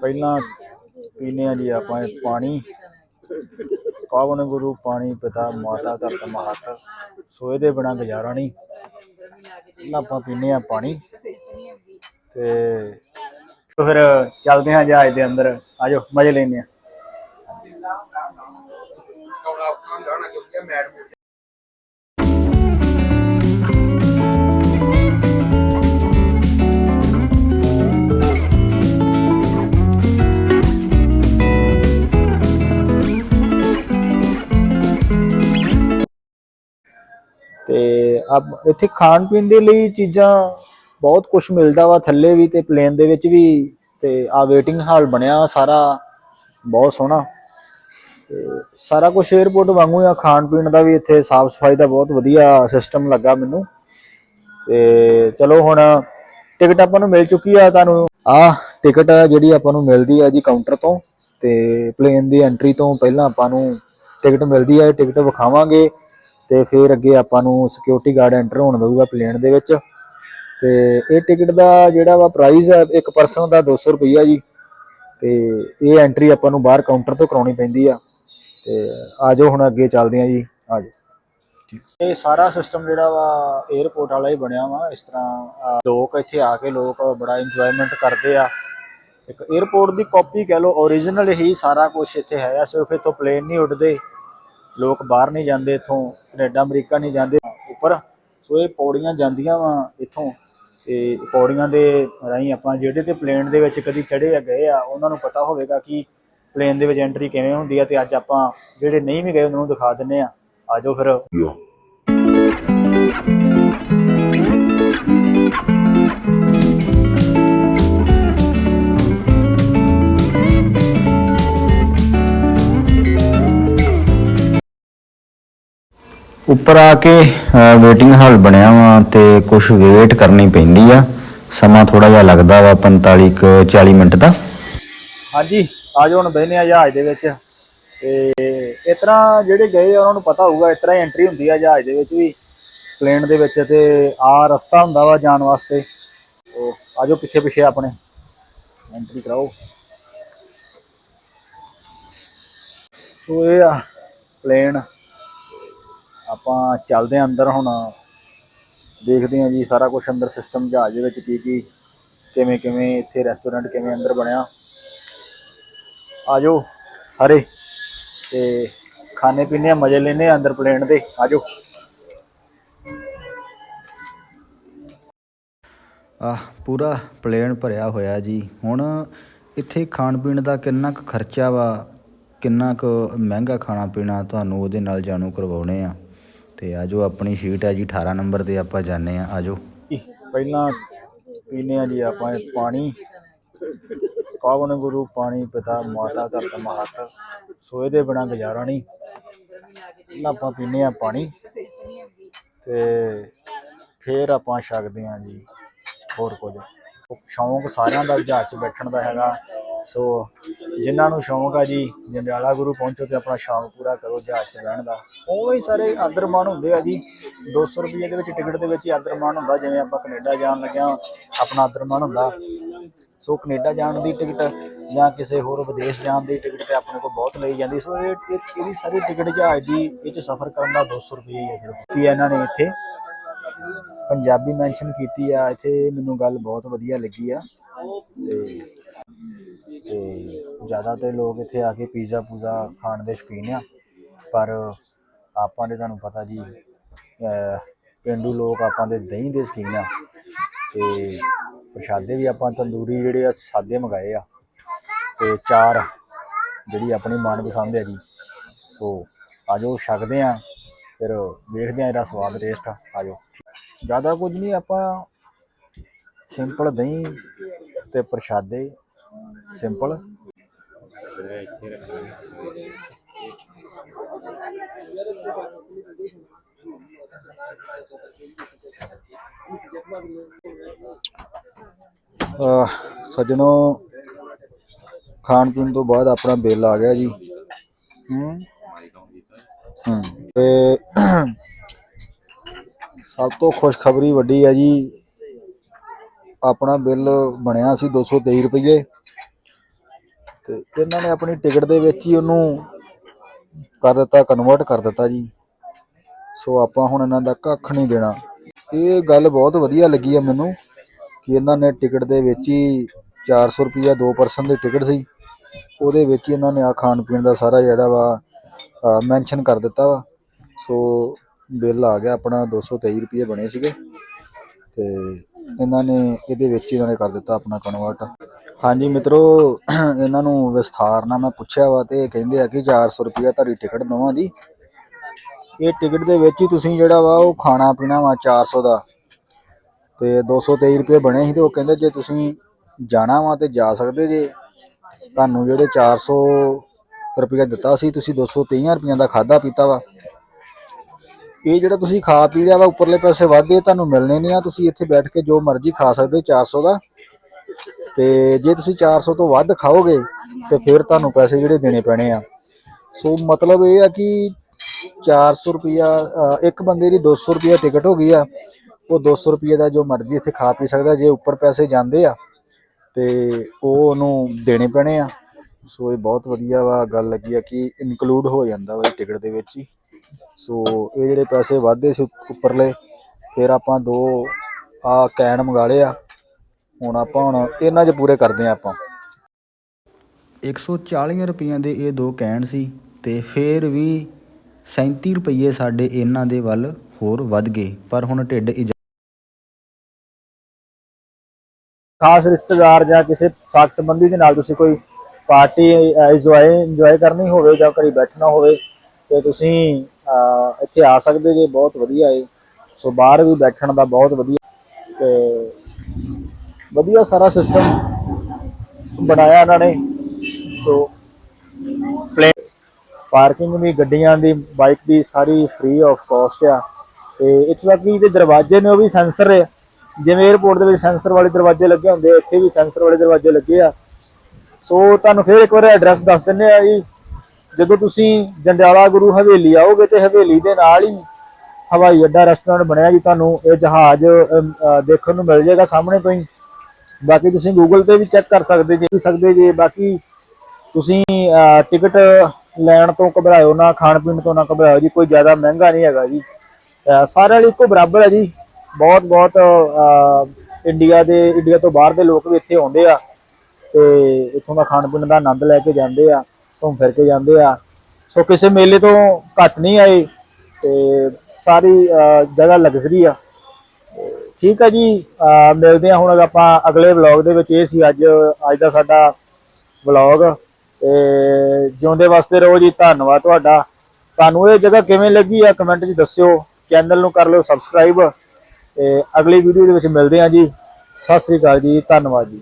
ਪਹਿਲਾਂ ਪੀਨੇ ਆ ਜੀ ਆਪਾਂ ਇਹ ਪਾਣੀ। ਪਾਵਨ ਗੁਰੂ ਪਾਣੀ ਪਿਤਾ ਮਾਤਾ ਧਰਤ ਮਹਤ ਸੋ ਇਹਦੇ ਬਿਨਾ ਗੁਜ਼ਾਰਾ ਨਹੀਂ। ਪਹਿਲਾਂ ਆਪਾਂ ਪੀਨੇ ਆ ਪਾਣੀ। ਤੇ ਫਿਰ ਚੱਲਦੇ ਹਾਂ ਜਹਾਜ਼ ਦੇ ਅੰਦਰ। ਆਜੋ, ਮਜ਼ੇ ਲੈਨੇ ਆ ਤੇ ਅਬ ਇੱਥੇ ਖਾਣ ਪੀਣ ਦੇ ਲਈ ਚੀਜ਼ਾਂ ਬਹੁਤ ਕੁਝ ਮਿਲਦਾ ਵਾ ਥੱਲੇ ਵੀ ਤੇ ਪਲੇਨ ਦੇ ਵਿੱਚ ਵੀ ਤੇ ਆ ਵੇਟਿੰਗ ਹਾਲ ਬਣਿਆ ਸਾਰਾ, ਬਹੁਤ ਸੋਹਣਾ। ਤੇ ਸਾਰਾ ਕੁਝ 에어ਪੋਰਟ ਵਾਂਗੂ ਆ, ਖਾਣ ਪੀਣ ਦਾ ਵੀ ਇੱਥੇ ਸਾਫ਼ ਸਫ਼ਾਈ ਦਾ ਬਹੁਤ ਵਧੀਆ ਸਿਸਟਮ ਲੱਗਾ ਮੈਨੂੰ। ਤੇ ਚਲੋ ਹੁਣ ਟਿਕਟ ਆਪਾਂ ਨੂੰ ਮਿਲ ਚੁੱਕੀ ਆ ਤੁਹਾਨੂੰ। ਆ ਟਿਕਟ ਜਿਹੜੀ ਆਪਾਂ ਨੂੰ ਮਿਲਦੀ ਆ ਜੀ ਕਾਊਂਟਰ ਤੋਂ ਤੇ ਪਲੇਨ ਦੀ ਐਂਟਰੀ ਤੋਂ ਪਹਿਲਾਂ ਆਪਾਂ ਨੂੰ ਟਿਕਟ ਮਿਲਦੀ ਆ ਟਿਕਟ ਵਿਖਾਵਾਂਗੇ। ਤੇ ਫਿਰ ਅੱਗੇ ਆਪਾਂ ਨੂੰ ਸਿਕਿਉਰਿਟੀ ਗਾਰਡ ਐਂਟਰ ਹੋਣ ਦਊਗਾ ਪਲੇਨ ਦੇ ਵਿੱਚ। ਤੇ ਇਹ ਟਿਕਟ ਦਾ ਜਿਹੜਾ ਵਾ ਪ੍ਰਾਈਸ ਹੈ ਇੱਕ ਪਰਸਨ ਦਾ 200 ਰੁਪਈਆ ਜੀ। ਤੇ ਇਹ ਐਂਟਰੀ ਆਪਾਂ ਨੂੰ ਬਾਹਰ ਕਾਊਂਟਰ ਤੋਂ ਕਰਾਉਣੀ ਪੈਂਦੀ ਆ। ਤੇ ਜਾਓ ਹੁਣ ਅੱਗੇ ਚੱਲਦੇ ਆ ਜੀ, ਆਜੋ। ਇਹ ਸਾਰਾ ਸਿਸਟਮ ਜਿਹੜਾ ਵਾ 에어ਪੋਰਟ ਵਾਲਾ ਹੀ ਬਣਿਆ ਵਾ, ਇਸ ਤਰ੍ਹਾਂ ਲੋਕ ਇੱਥੇ ਆ ਕੇ ਲੋਕ ਬੜਾ ਇੰਜੋਏਮੈਂਟ ਕਰਦੇ ਆ। ਇੱਕ 에어ਪੋਰਟ ਦੀ ਕਾਪੀ ਕਹਿ ਲਓ origignal ਹੀ ਸਾਰਾ ਕੁਝ ਇੱਥੇ ਹੈ ਸਿਰਫ ਇਥੋਂ ਪਲੇਨ ਨਹੀਂ ਉੱਡਦੇ। ਲੋਕ ਬਾਹਰ ਨਹੀਂ ਜਾਂਦੇ ਇੱਥੋਂ, ਕੈਨੇਡਾ, ਅਮਰੀਕਾ ਨਹੀਂ ਜਾਂਦੇ। ਉੱਪਰ ਸੋ ਇਹ ਪੌੜੀਆਂ ਜਾਂਦੀਆਂ ਵਾ ਇੱਥੋਂ। ਤੇ ਪੌੜੀਆਂ ਦੇ ਰਾਹੀਂ ਆਪਾਂ ਜਿਹੜੇ ਤੇ ਪਲੇਨ ਦੇ ਵਿੱਚ ਕਦੀ ਚੜੇ ਆ, ਗਏ ਆ, ਉਹਨਾਂ ਨੂੰ ਪਤਾ ਹੋਵੇਗਾ ਕਿ ਪਲੇਨ ਦੇ ਵਿੱਚ ਐਂਟਰੀ ਕਿਵੇਂ ਹੁੰਦੀ ਆ, ਤੇ ਅੱਜ ਆਪਾਂ ਜਿਹੜੇ ਨਹੀਂ ਵੀ ਗਏ, ਉਹਨਾਂ ਨੂੰ ਦਿਖਾ ਦਿੰਨੇ ਆ। ਆਜੋ ਫਿਰ। ਉੱਪਰ ਆ ਕੇ ਵੇਟਿੰਗ ਹਾਲ ਬਣਿਆ ਵਾ ਤੇ ਕੁਝ ਵੇਟ ਕਰਨੀ ਪੈਂਦੀ ਆ। ਸਮਾਂ ਥੋੜਾ ਜਿਹਾ ਲੱਗਦਾ ਵਾ 45 ਕੁ 40 ਮਿੰਟ ਦਾ। ਹਾਂਜੀ ਆਜੋ ਹੁਣ ਬਹਿਨੇ ਆ ਜਹਾਜ਼ ਦੇ ਵਿੱਚ। ਤੇ ਇਸ ਤਰ੍ਹਾਂ ਜਿਹੜੇ ਗਏ ਆ, ਉਹਨਾਂ ਨੂੰ ਪਤਾ ਹੋਊਗਾ, ਇਸ ਤਰ੍ਹਾਂ ਹੀ ਐਂਟਰੀ ਹੁੰਦੀ ਆ ਜਹਾਜ਼ ਦੇ ਵਿੱਚ ਵੀ ਪਲੇਨ ਦੇ ਵਿੱਚ ਤੇ ਆ ਰਸਤਾ ਹੁੰਦਾ ਵਾ ਜਾਣ ਵਾਸਤੇ। ਉਹ ਆਜੋ ਪਿੱਛੇ ਪਿੱਛੇ ਆਪਣੇ। ਐਂਟਰੀ ਕਰਾਓ। ਸੋ ਇਹ ਆ ਪਲੇਨ ਆਪਾਂ ਚੱਲਦੇ ਆ ਅੰਦਰ ਹੁਣ, ਦੇਖਦੇ ਆ ਜੀ ਸਾਰਾ ਕੁਝ ਅੰਦਰ ਸਿਸਟਮ ਜਹਾਜ਼ ਦੇ ਵਿੱਚ ਕੀ ਕੀ, ਕਿਵੇਂ ਕਿਵੇਂ ਇੱਥੇ ਰੈਸਟੋਰੈਂਟ ਕਿਵੇਂ ਅੰਦਰ ਬਣਿਆ। ਆਜੋ ਸਾਰੇ ਤੇ ਖਾਣੇ ਪੀਣੇ ਮਜ਼ੇ ਲੈਨੇ ਆ ਅੰਦਰ ਪਲੇਨ ਦੇ, ਆਜੋ। ਆ ਪੂਰਾ ਪਲੇਨ ਭਰਿਆ ਹੋਇਆ ਜੀ। ਹੁਣ ਇੱਥੇ ਖਾਣ ਪੀਣ ਦਾ ਕਿੰਨਾ ਕੁ ਖਰਚਾ ਵਾ, ਕਿੰਨਾ ਕੁ ਮਹਿੰਗਾ ਖਾਣਾ ਪੀਣਾ ਤੁਹਾਨੂੰ ਉਹਦੇ ਨਾਲ ਜਾਣੂ ਕਰਵਾਉਣੇ ਆ। ਤੇ ਆਜੋ ਆਪਣੀ ਸ਼ੀਟ ਹੈ ਜੀ 18 ਨੰਬਰ ਤੇ ਆਪਾਂ ਜਾਣੇ ਆ ਆਜੋ ਪਹਿਲਾਂ ਪੀਨੇ ਆ ਜੀ ਆਪਾਂ ਇਹ ਪਾਣੀ। ਪਾਵਨ ਗੁਰੂ, ਪਾਣੀ ਪਿਤਾ, ਮਾਤਾ ਧਰਤ ਮਹਤ ਸੋ ਇਹਦੇ ਬਿਨਾ ਗੁਜ਼ਾਰਾ ਨਹੀਂ। ਪਹਿਲਾਂ ਆਪਾਂ ਪੀਨੇ ਆ ਪਾਣੀ। ਤੇ ਫਿਰ ਆਪਾਂ ਛਕਦੇ ਆ ਜੀ, ਹੋਰ ਕੁਝ। ਸ਼ੌਂਕ ਸਾਰਿਆਂ ਦਾ, ਜਹਾਜ਼ 'ਚ ਬੈਠਣ ਦਾ ਹੈਗਾ। ਸੋ ਜਿਨ੍ਹਾਂ ਨੂੰ ਸ਼ੌਂਕ ਆ ਜੀ ਜੰਡਿਆਲਾ ਗੁਰੂ ਪਹੁੰਚੋ ਤੇ ਆਪਣਾ ਸ਼ੌਂਕ ਪੂਰਾ ਕਰੋ, ਜਹਾਜ਼ 'ਚ ਬਹਿਣ ਦਾ। ਉਵੇਂ ਹੀ ਸਾਰੇ ਆਦਰਮਾਨ ਹੁੰਦੇ ਆ ਜੀ। 200 ਰੁਪਏ ਦੇ ਵਿੱਚ ਟਿਕਟ ਦੇ ਵਿੱਚ ਹੀ ਆਦਰਮਾਨ ਹੁੰਦਾ, ਜਿਵੇਂ ਆਪਾਂ ਕੈਨੇਡਾ ਜਾਣ ਲੱਗਿਆ, ਆਪਣਾ ਆਦਰਮਾਨ ਹੁੰਦਾ। ਸੋ ਕੈਨੇਡਾ ਜਾਣ ਦੀ ਟਿਕਟ ਜਾਂ ਕਿਸੇ ਹੋਰ ਵਿਦੇਸ਼ ਜਾਣ ਦੀ ਟਿਕਟ ਤੇ ਆਪਣੇ ਕੋਲ ਬਹੁਤ ਲਈ ਜਾਂਦੀ। ਸੋ ਇਹ ਇਹਦੀ ਸਾਰੀ ਟਿਕਟ ਜਹਾਜ਼ ਦੀ, ਇਹ 'ਚ ਸਫ਼ਰ ਕਰਨ ਦਾ 200 ਰੁਪਏ ਹੀ ਹੈ ਸਿਰਫ। ਕੀ ਇਹਨਾਂ ਨੇ ਇੱਥੇ ਪੰਜਾਬੀ ਮੈਂਸ਼ਨ ਕੀਤੀ ਆ। ਇੱਥੇ ਮੈਨੂੰ ਗੱਲ ਬਹੁਤ ਵਧੀਆ ਲੱਗੀ ਆ। ਤੇ ਤੇ ਜ਼ਿਆਦਾ ਤੇ ਲੋਕ ਇੱਥੇ ਆ ਕੇ ਪੀਜ਼ਾ ਪੂਜ਼ਾ ਖਾਣ ਦੇ ਸ਼ੌਕੀਨ ਆ, ਪਰ ਆਪਾਂ ਦੇ ਤੁਹਾਨੂੰ ਪਤਾ ਜੀ, ਅਹ, ਪੇਂਡੂ ਲੋਕ ਆਪਾਂ ਦੇ ਦਹੀਂ ਦੇ ਸ਼ੌਕੀਨ ਆ ਤੇ ਪ੍ਰਸ਼ਾਦੇ ਵੀ ਆਪਾਂ ਤੰਦੂਰੀ ਜਿਹੜੇ ਆ ਸਾਦੇ ਮੰਗਾਏ ਆ ਤੇ ਚਾਰ ਜਿਹੜੀ ਆਪਣੀ ਮਨਪਸੰਦ ਹੈ ਜੀ ਸੋ ਆਜੋ ਛਕਦੇ ਆ, ਫਿਰ ਵੇਖਦੇ ਆ ਇਹਦਾ ਸਵਾਦ ਟੇਸਟ ਆਜੋ। ਜ਼ਿਆਦਾ ਕੁਝ ਨਹੀਂ ਆਪਾਂ ਸਿੰਪਲ ਦਹੀਂ ਤੇ ਪ੍ਰਸ਼ਾਦੇ ਸਿੰਪਲ ਸੱਜਣੋ ਖਾਣ ਪੀਣ ਤੋਂ ਬਾਅਦ ਆਪਣਾ ਬਿੱਲ ਆ ਗਿਆ ਜੀ। ਹੂੰ। ਹੂੰ। ਤੇ ਸਭ ਤੋਂ ਖੁਸ਼ਖਬਰੀ ਵੱਡੀ ਹੈ ਜੀ ਆਪਣਾ ਬਿੱਲ ਬਣਿਆ ਸੀ 223 ਰੁਪਏ ਤੇ ਇਹਨਾਂ ਨੇ ਆਪਣੀ ਟਿਕਟ ਦੇ ਵਿੱਚ ਹੀ ਉਹਨੂੰ ਕਰ ਦਿੱਤਾ ਕਨਵਰਟ ਕਰ ਦਿੱਤਾ ਜੀ। ਸੋ ਆਪਾਂ ਹੁਣ ਇਹਨਾਂ ਦਾ ਕੱਖ ਨਹੀਂ ਦੇਣਾ। ਇਹ ਗੱਲ ਬਹੁਤ ਵਧੀਆ ਲੱਗੀ ਆ ਮੈਨੂੰ ਕਿ ਇਹਨਾਂ ਨੇ ਟਿਕਟ ਦੇ ਵਿੱਚ ਹੀ 400 ਰੁਪਈਆ ਦੋ ਪਰਸਨ ਦੀ ਟਿਕਟ ਸੀ। ਉਹਦੇ ਵਿੱਚ ਹੀ ਇਹਨਾਂ ਨੇ ਆ ਖਾਣ ਪੀਣ ਦਾ ਸਾਰਾ ਜਿਹੜਾ ਵਾ ਮੈਂਸ਼ਨ ਕਰ ਦਿੱਤਾ ਵਾ। ਸੋ ਬਿੱਲ ਆ ਗਿਆ, ਆਪਣਾ 223 ਰੁਪਏ ਬਣੇ ਸੀਗੇ। ਤੇ ਇਹਨਾਂ ਨੇ ਇਹਦੇ ਵਿੱਚ ਹੀ ਇਹਨਾਂ ਨੇ ਕਰ ਦਿੱਤਾ ਆਪਣਾ ਕਨਵਰਟ ਹਾਂਜੀ ਮਿੱਤਰੋ, ਇਹਨਾਂ ਨੂੰ ਵਿਸਥਾਰ ਨਾਲ ਮੈਂ ਪੁੱਛਿਆ ਵਾ ਤੇ ਇਹ ਕਹਿੰਦੇ ਆ ਕਿ 400 ਰੁਪਏ ਤੁਹਾਡੀ ਟਿਕਟ ਦਵਾਂ ਦੀ ਇਹ ਟਿਕਟ ਦੇ ਵਿੱਚ ਹੀ ਤੁਸੀਂ ਜਿਹੜਾ ਵਾ ਉਹ ਖਾਣਾ ਪੀਣਾ ਵਾ 400 ਦਾ। ਤੇ 223 ਰੁਪਏ ਬਣੇ ਸੀ ਤੇ ਉਹ ਕਹਿੰਦੇ ਜੇ ਤੁਸੀਂ ਜਾਣਾ ਵਾ ਤੇ ਜਾ ਸਕਦੇ ਜੇ। ਤੁਹਾਨੂੰ ਜਿਹੜੇ 400 ਰੁਪਏ ਦਿੱਤਾ ਸੀ, ਤੁਸੀਂ 223 ਰੁਪਈਆਂ ਦਾ ਖਾਦਾ ਪੀਤਾ ਵਾ। ਇਹ ਜਿਹੜਾ ਤੁਸੀਂ ਖਾ ਪੀ ਲਿਆ ਵਾ ਉੱਪਰਲੇ ਪੈਸੇ ਵਾਧੇ ਤੁਹਾਨੂੰ ਮਿਲਣੇ ਨਹੀਂ ਆ। ਤੁਸੀਂ ਇੱਥੇ ਬੈਠ ਕੇ ਜੋ ਮਰਜ਼ੀ ਖਾ ਸਕਦੇ ਹੋ 400 ਦਾ। ਤੇ ਜੇ ਤੁਸੀਂ 400 ਤੋਂ ਵੱਧ ਖਾਓਗੇ ਤੇ ਫਿਰ ਤੁਹਾਨੂੰ ਪੈਸੇ ਜਿਹੜੇ ਦੇਣੇ ਪੈਣੇ ਆ। ਸੋ ਮਤਲਬ ਇਹ ਆ ਕਿ 400 ਰੁਪਿਆ ਅ, ਇੱਕ ਬੰਦੇ ਦੀ 200 ਰੁਪਿਆ ਟਿਕਟ ਹੋ ਗਈ ਆ। ਉਹ 200 ਰੁਪਏ ਦਾ ਜੋ ਮਰਜ਼ੀ ਇੱਥੇ ਖਾ ਪੀ ਸਕਦਾ ਜੇ ਉੱਪਰ ਪੈਸੇ ਜਾਂਦੇ ਆ ਤੇ ਉਹ ਉਹਨੂੰ ਦੇਣੇ ਪੈਣੇ ਆ। ਸੋ ਇਹ ਬਹੁਤ ਵਧੀਆ ਵਾ ਗੱਲ ਲੱਗੀ ਆ ਕਿ ਇਨਕਲੂਡ ਹੋ ਜਾਂਦਾ ਵਾ ਟਿਕਟ ਦੇ ਵਿੱਚ ਹੀ। ਸੋ ਇਹ ਜਿਹੜੇ ਪੈਸੇ ਵਾਧੇ ਸੀ ਉੱਪਰਲੇ ਫਿਰ ਆਪਾਂ ਦੋ ਆ ਕੈਨ ਮੰਗਾ ਲਏ ਆ। ਹੁਣ ਆਪਾਂ ਹੁਣ ਇਹਨਾਂ 'ਚ ਪੂਰੇ ਕਰਦੇ ਆ ਆਪਾਂ। 140 ਰੁਪਈਆਂ ਦੇ ਇਹ ਦੋ ਕੈਨ ਸੀ ਤੇ ਫੇਰ ਵੀ 37 ਰੁਪਏ ਸਾਡੇ ਇਹਨਾਂ ਦੇ ਵੱਲ ਹੋਰ ਵੱਧ ਗਏ। ਪਰ ਹੁਣ ਢਿੱਡ ਖਾਸ ਰਿਸ਼ਤੇਦਾਰ ਜਾਂ ਕਿਸੇ ਸਾਕ ਸੰਬੰਧੀ ਦੇ ਨਾਲ ਤੁਸੀਂ ਕੋਈ ਪਾਰਟੀ ਇੰਜੋਏ ਇੰਜੋਏ ਕਰਨੀ ਹੋਵੇ ਜਾਂ ਘਰੇ ਬੈਠਣਾ ਹੋਵੇ ਤੇ ਤੁਸੀਂ ਇੱਥੇ ਆ ਸਕਦੇ ਜੇ, ਬਹੁਤ ਵਧੀਆ ਏ। ਸੋ ਬਾਹਰ ਵੀ ਬੈਠਣ ਦਾ ਬਹੁਤ ਵਧੀਆ। ਤੇ ਵਧੀਆ ਸਾਰਾ ਸਿਸਟਮ ਬਣਾਇਆ ਇਹਨਾਂ ਨੇ। ਸੋ ਪਲੇ ਪਾਰਕਿੰਗ ਵੀ, ਗੱਡੀਆਂ ਦੀ ਬਾਈਕ ਦੀ ਸਾਰੀ ਫ੍ਰੀ ਆਫ ਕਾਸਟ ਆ। ਤੇ ਇੱਥੇ ਤੱਕ ਕਿ ਜਿਹੜੇ ਦਰਵਾਜ਼ੇ ਨੇ, ਉਹ ਵੀ ਸੈਂਸਰ ਹੈ ਜਿਵੇਂ 에어ਪੋਰਟ ਦੇ ਵਿੱਚ ਸੈਂਸਰ ਵਾਲੇ ਦਰਵਾਜ਼ੇ ਲੱਗੇ ਹੁੰਦੇ ਆ ਇੱਥੇ ਵੀ ਸੈਂਸਰ ਵਾਲੇ ਦਰਵਾਜ਼ੇ ਲੱਗੇ ਆ। ਸੋ ਤੁਹਾਨੂੰ ਫਿਰ ਇੱਕ ਵਾਰ ਐਡਰੈਸ ਦੱਸ ਦਿੰਨੇ ਆ ਜੀ। ਜਦੋਂ ਤੁਸੀਂ ਜੰਡਿਆਲਾ ਗੁਰੂ ਹਵੇਲੀ ਆਓਗੇ ਤੇ ਹਵੇਲੀ ਦੇ ਨਾਲ ਹੀ ਹਵਾਈ ਅੱਡਾ ਰੈਸਟੋਰੈਂਟ ਬਣਿਆ ਜੀ, ਤੁਹਾਨੂੰ ਇਹ ਜਹਾਜ਼ ਦੇਖਣ ਨੂੰ ਮਿਲ ਜਾਏਗਾ ਸਾਹਮਣੇ ਤੋਂ ਹੀ। ਬਾਕੀ ਤੁਸੀਂ ਗੂਗਲ ਤੇ ਵੀ ਚੈੱਕ ਕਰ ਸਕਦੇ ਜੇ ਸਕਦੇ ਜੇ। ਬਾਕੀ ਤੁਸੀਂ ਟਿਕਟ ਲੈਣ ਤੋਂ ਘਬਰਾਇਓ ਨਾ, ਖਾਣ ਪੀਣ ਤੋਂ ਨਾ ਘਬਰਾਇਓ ਜੀ, ਕੋਈ ਜ਼ਿਆਦਾ ਮਹਿੰਗਾ ਨਹੀਂ ਹੈਗਾ ਜੀ। ਸਾਰਿਆਂ ਲਈ ਇੱਕੋ ਬਰਾਬਰ ਹੈ ਜੀ। ਬਹੁਤ ਬਹੁਤ ਇੰਡੀਆ ਦੇ ਇੰਡੀਆ ਤੋਂ ਬਾਹਰ ਦੇ ਲੋਕ ਵੀ ਇੱਥੇ ਆਉਂਦੇ ਆ ਤੇ ਇੱਥੋਂ ਦਾ ਖਾਣ ਪੀਣ ਦਾ ਆਨੰਦ ਲੈ ਕੇ ਜਾਂਦੇ ਆ। ਘੁੰਮ ਫਿਰ ਕੇ ਜਾਂਦੇ ਆ। ਸੋ ਕਿਸੇ ਮੇਲੇ ਤੋਂ ਘੱਟ ਨਹੀਂ ਆਏ ਤੇ ਸਾਰੀ ਜਗ੍ਹਾ ਲਗਜ਼ਰੀ ਆ। ਠੀਕ ਆ ਜੀ। ਮਿਲਦੇ ਹਾਂ ਹੁਣ ਆਪਾਂ ਅਗਲੇ ਵਲੌਗ ਦੇ ਵਿੱਚ। ਇਹ ਸੀ ਅੱਜ ਅੱਜ ਦਾ ਸਾਡਾ ਵਲੌਗ ਤੇ ਜਿਉਂਦੇ ਵਾਸਤੇ ਰਹੋ ਜੀ। ਧੰਨਵਾਦ ਤੁਹਾਡਾ। ਤੁਹਾਨੂੰ ਇਹ ਜਗ੍ਹਾ ਕਿਵੇਂ ਲੱਗੀ ਆ ਕਮੈਂਟ 'ਚ ਦੱਸਿਓ। ਚੈਨਲ ਨੂੰ ਕਰ ਲਿਓ ਸਬਸਕ੍ਰਾਈਬ ਤੇ ਅਗਲੀ ਵੀਡੀਓ ਦੇ ਵਿੱਚ ਮਿਲਦੇ ਹਾਂ ਜੀ। ਸਤਿ ਸ੍ਰੀ ਅਕਾਲ ਜੀ। ਧੰਨਵਾਦ ਜੀ।